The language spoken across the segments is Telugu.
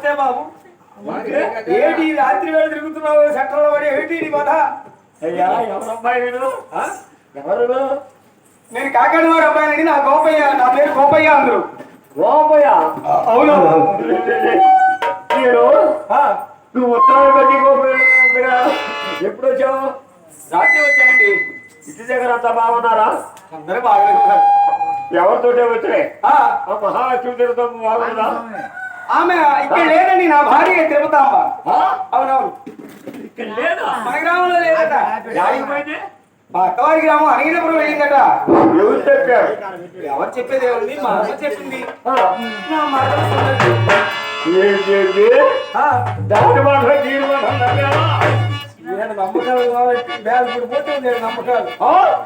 నమస్తే బాబు. ఏంటి రాత్రి వేళ తిరుగుతున్నావు సెంటర్లో పడి ఏంటి నీ బాధ? అయ్యా ఎవరమ్మాయి వీడు? ఆ? ఎవరు? నేను కాకాడి వారి అబ్బాయిని నా గోపయ్య నా పేరు గోపయ్య అందరు. గోపయ్య? అవును. నువ్వు ఉత్తరాలు పెట్టి గోపయ్య ఎప్పుడు వచ్చావు రాత్రి వచ్చానండి. ఇంటి దగ్గర అంతా బాగున్నారా? అందరూ ఉన్నారు. ఎవరితోటే వచ్చాయి ఆ. మహాలక్ష్మి తిరుగుతాం బాగుందా ఆమె ఇక్కడ లేదండి నా భార్య తిరుపతాంబ? అవునవును. ఇక్కడ లేదా? మన గ్రామంలో లేదట. మా గ్రామం అనిగినపురం వెళ్ళిందట. ఎవరు చెప్పారు? ఎవరు చెప్పేది? ఏముంది మా అమ్మ చెప్పింది. నా దాని మాట దీని మాట నమ్మావా? నేను నమ్మకాలు కాబట్టి బ్యాగ్ పడిపోతే నేను నమ్మకాలు?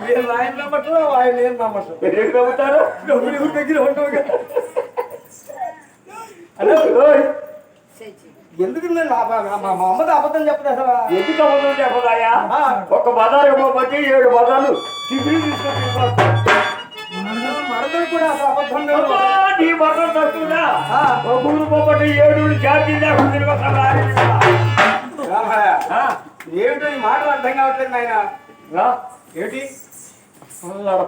నేను ఆయన ఆయన నేను నమ్మటం ఎందుకు నమ్ముతారు? దగ్గర కదా హలో ఎందుకు నా- మా మా అమ్మతో అబద్ధం చెప్పదు అసలు? ఎందుకు అబద్ధం చెప్పదాయా ఒక బజారు పోతే ఏడు బజార్లు. టిఫిన్ తీసుకొని మరదలు కూడా అసలు అబద్ధం లేదు. నీ బజార్ తక్కువదా ఆ, ఒక ఊరు పోతే ఏడు ఛార్జీ లేకుండా తిరిగి రామయ్య, ఏమిటో ఈ మాటలు అర్థం కావట్లేదు నాయన. ఏమిటి?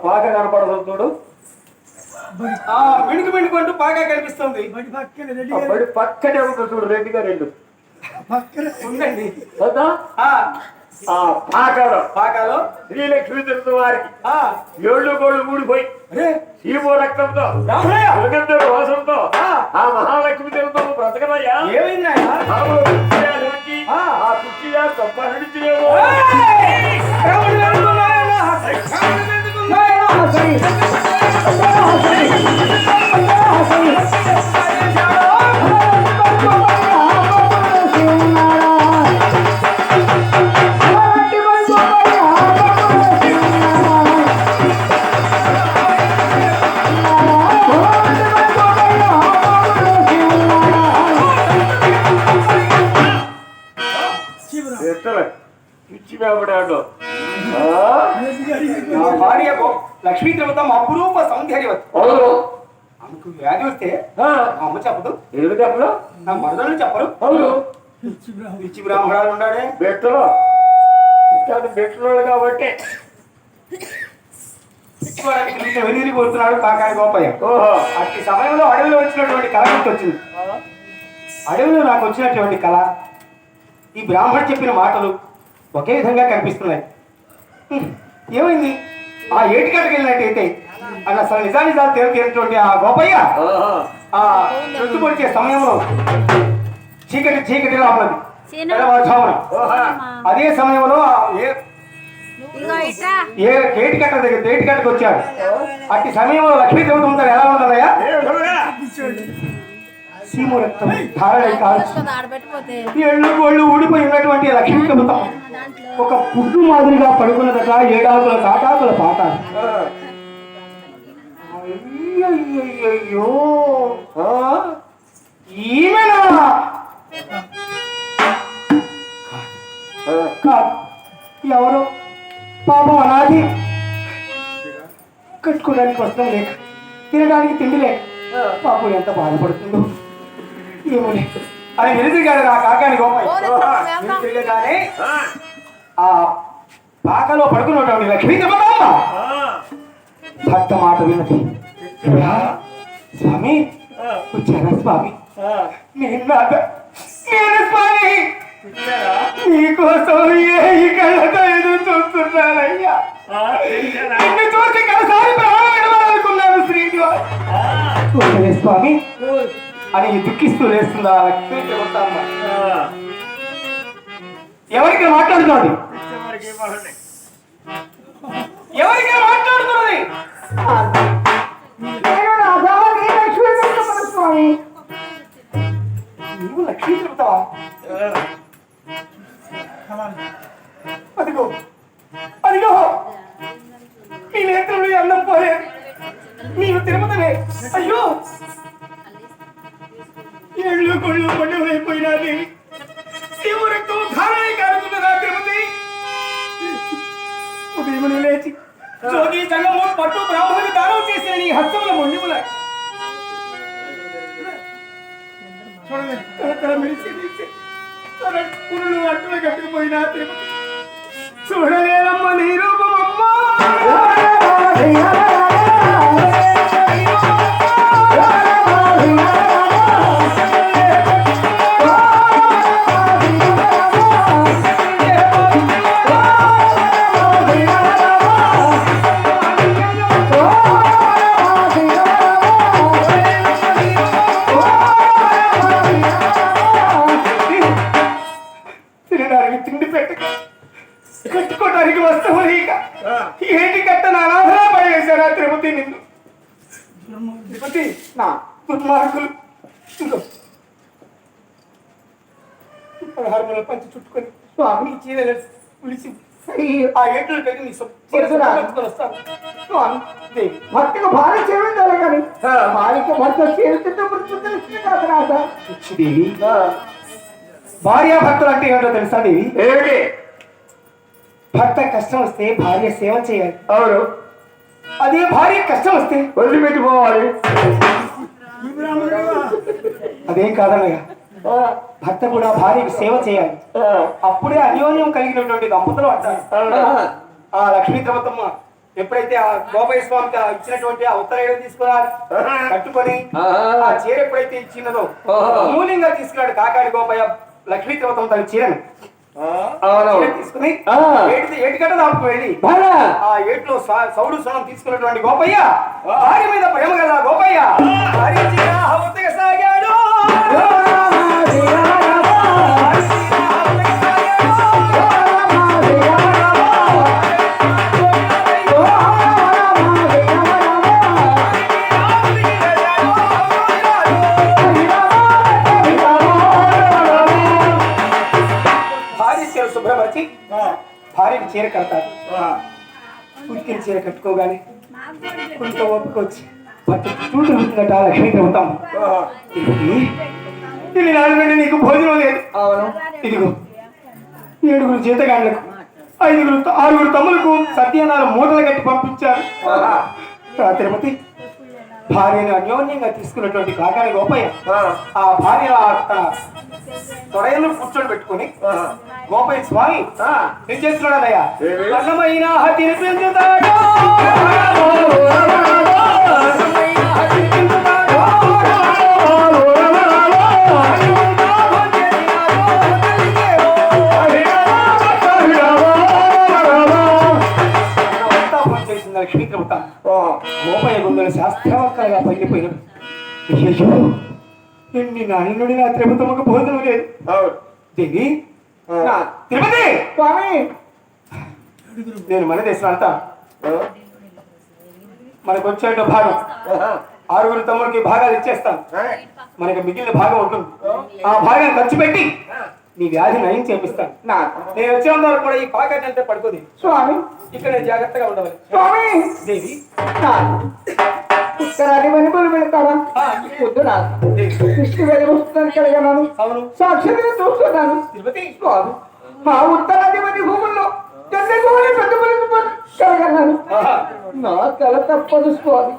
పాక కనపడదు చూడు. అంటూ బాగా కనిపిస్తుంది. ఆ బడి పక్కనే ఉంటుంది చూడు రెండుగా రెండు. ఉందండి? ఆ, ఆ పాకలో. పాకాలో. శ్రీలక్ష్మి తిరుగు వారికి. ఆ, ఏళ్ళు గోళ్ళు ఊడిపోయి. అరే. సీమో రక్తంతో. ఆ. ఆ మహాలక్ష్మి తిరుగుతూ బ్రతకదయ్యా ఏమైంది ఆ. ఆ కుర్చీయా సంపాదించేమో వ్యాధి వస్తే ఆ, మా అమ్మ చెప్పదు. ఎందుకు చెప్పలు నా మరదలు చెప్పరు. అవును. పిచ్చి బ్రాహ్మణాలు ఉన్నాడే. బెట్టలు ఇట్లాంటి బెట్టలు కాబట్టి. వెనీరి కోరుతున్నాడు కాకాని గోపయ్య. ఓహో. అట్టి సమయంలో అడవిలో వచ్చినటువంటి కళ గుర్తొచ్చింది. అడవిలో నాకు వచ్చినటువంటి కళ ఈ బ్రాహ్మణ్ చెప్పిన మాటలు ఒకే విధంగా కనిపిస్తున్నాయి. ఏమైంది? ఆ ఏటికట్టకి వెళ్ళినట్టయితే అన్న అసలు నిజానిజాలు తేలితేనటువంటి ఆ గోపయ్య ఆ చుట్టు పొడిచే సమయంలో చీకటి. తెల్లవారుజామున. ఓహో. అదే సమయంలో ఆ ఏ ఏ ఏటికట్ట దగ్గర ఏటికట్టకు వచ్చాడు. అట్టి సమయంలో లక్ష్మీ దేవత ఎలా ఉన్నదయ్యా? ఏమిటోగా? సీము రక్తం ధారణ కాదు వస్తుంది ఆడబెట్టిపోతే. ఎళ్ళు గోళ్ళు ఊడిపోయి ఉన్నటువంటి లక్ష్మీ దేవత దాంట్లో. ఒక పుట్టు మాదిరిగా పడుకున్నదట ఏడాకుల తాటాకుల పాట ఆ? ఈమెనా? ఎవరు? పాపం అనాది. కట్టుకోవడానికి వస్త్రం లేక తినడానికి తిండి లేక. పాపం ఎంత బాధపడుతుందో. ఏమోలే. అని వెలుదిరిగాడు నా కాకాని గోపాయి ఆ, ఆ. పాకలో పడుకున్నటువంటి లక్ష్మీ భర్త మాట విన్నది "అయ్యా, స్వామి వచ్చారా స్వామి. నేను నాద నేను స్వామి? నీకోసం ఏ కళ్ళతో ఎదురు చూస్తున్నానయ్యా? నిన్ను చూసి కలసారి ప్రాణం విడవాలనుకున్నాను శ్రీనివాస్. స్వామి. అని దుఃఖిస్తూ లేస్తుంది. ఎవరికి బాగుంది? ఎవరికి మాట్లాడుతున్నది? నేను రాధా, నీ లక్ష్మీ దేవతమ్మ స్వామి లక్ష్మీ చెబుతావా పట్టు బ్రాహ్మణులకు దానం చేసిన నీ హస్తముల మొండిముల. చూడండి తల తల పురులు అట్టులు కట్టుకుపోయినా తిరుపతి. చూడలేదమ్మ నీ రూపమమ్మా. తినడానికి కట్టుకోవడానికి వస్తువు లేక ఏంటి కట్ట నా నాథలా పడేశారా తిరుపతి నిన్ను తిరుపతి నా దుర్మార్గులు. పదహారు పంచి చుట్టుకొని స్వామి చీరలు ఆ ఏట్లు పెట్టి నీ వస్తాను భర్తకు భార్య చేయాలి కానీ భార్యకు భర్త చేరుతుంటే దేవి భార్యాభర్తలు అంటే ఏంటో తెలుసా దేవి ఏమిటి భర్త కష్టం వస్తే భార్య సేవ చేయాలి. అవును. అదే భార్య కష్టం వస్తే? వదిలిపెట్టిపోవాలి అదేం ఆ, భర్త కూడా భార్యకు సేవ చేయాలి. అప్పుడే అన్యోన్యం కలిగినటువంటి దంపతులు అంటారు. ఆ. లక్ష్మీ ద్రవతమ్మ ఎప్పుడైతే ఆ గోపయ్య స్వామికి ఇచ్చినటువంటి ఆ ఉత్తరాయణం తీసుకున్నారు కట్టుకొని ఆ. చీర ఎప్పుడైతే ఇచ్చినదో. మూల్యంగా తీసుకున్నాడు కాకాడి గోపయ్య లక్ష్మీ ద్రవతం తన చీరను. తీసుకుని ఆ. ఏటి వెళ్ళి ఏట్లో సా- సౌడు సొనం తీసుకున్నటువంటి గోపయ్య భార్య మీద ప్రేమ గల గోపయ్య. భార్య భార్యకి చీర కడతారు. ఉతికిన చీర కట్టుకోగానే కొంత ఒప్పుకొచ్చి తిరుగుతున్నట్టు ఆ లక్ష్మీ ప్రభుత్వం ఇది నాలుగు నీకు భోజనం లేదు. అవును. ఇదిగో ఏడుగురు జీతగాళ్ళకు ఐదుగురు ఆరుగురు తమ్ములకు సత్యనారాయణ మూటలు కట్టి పంపించారు. తిరుపతి భార్యను అన్యోన్యంగా తీసుకున్నటువంటి కాకాని గోపయ్య ఆ. భార్య తన కూర్చొని పెట్టుకుని గోపయ్య స్వామి ఏం చేస్తున్నాడయ్యా? అన్నమైన హతిని అయ్యయ్యో ఎన్ని నాళ్ళ నుండి నా తిరుపతమ్మకు భోజనం లేదు. దేవి నా తిరుపతి! స్వామి! నేను మన దేశం అంతా. మనకు వచ్చేట భాగం. ఆరుగురు తమ్ముడికి భాగాలు ఇచ్చేస్తాను మనకి మిగిలిన భాగం ఉంటుంది. ఆ భాగం ఖర్చు పెట్టి నీ వ్యాధి నయం చేపిస్తాను నా. నేను వచ్చేంత వరకు కూడా ఈ పాకెట్ అంటే పడుకోది. స్వామి! ఇక్కడ జాగ్రత్తగా ఉండవాలి. స్వామి! దేవి. నా ఉత్తరాది వెనుకలు దేవి. కృష్ణ వెళ్ళి వస్తుందని కలిగన్నాను అవును. సాక్షిగా చూస్తున్నాను. స్వామి మా ఉత్తరాధిపతి భూముల్లో కలగన్నాను. నా తల తప్పదు స్వామి.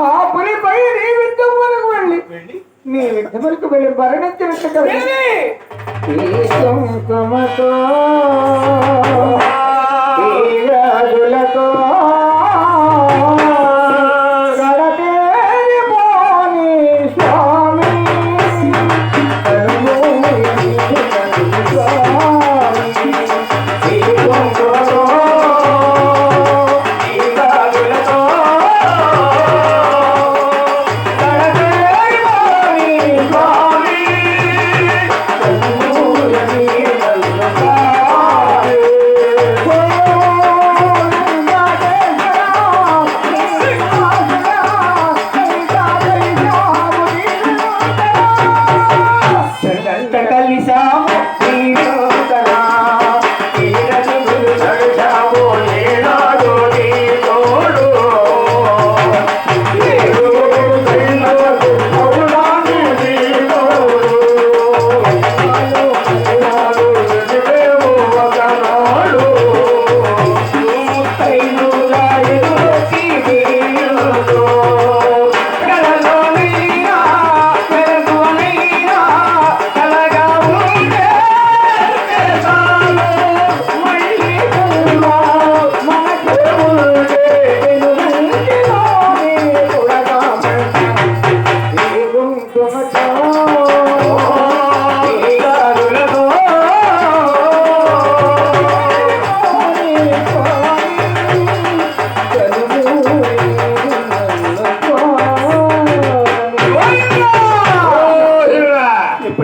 మా పనిపై నీ విద్యం వరకు వెళ్ళి నీ విద్య వరకు వెళ్ళి? మరణించగలి దేవి!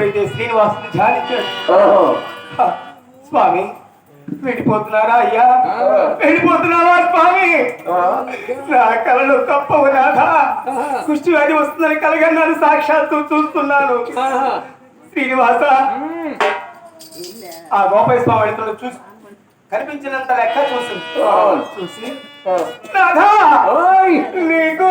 శ్రీనివాసుని ధ్యానించాడు? స్వామి వెళ్ళిపోతున్నారా అయ్యా? వెళ్ళిపోతున్నావా స్వామి? నా కళలు తప్పవు నాథా. కుష్టి వ్యాధి వస్తుందని కలగన్నాను సాక్షాత్తు చూస్తున్నాను. శ్రీనివాస. ఆ గోపాల స్వామి చూసి కనిపించినంత లెక్క చూసి చూసి. నాథా నీకు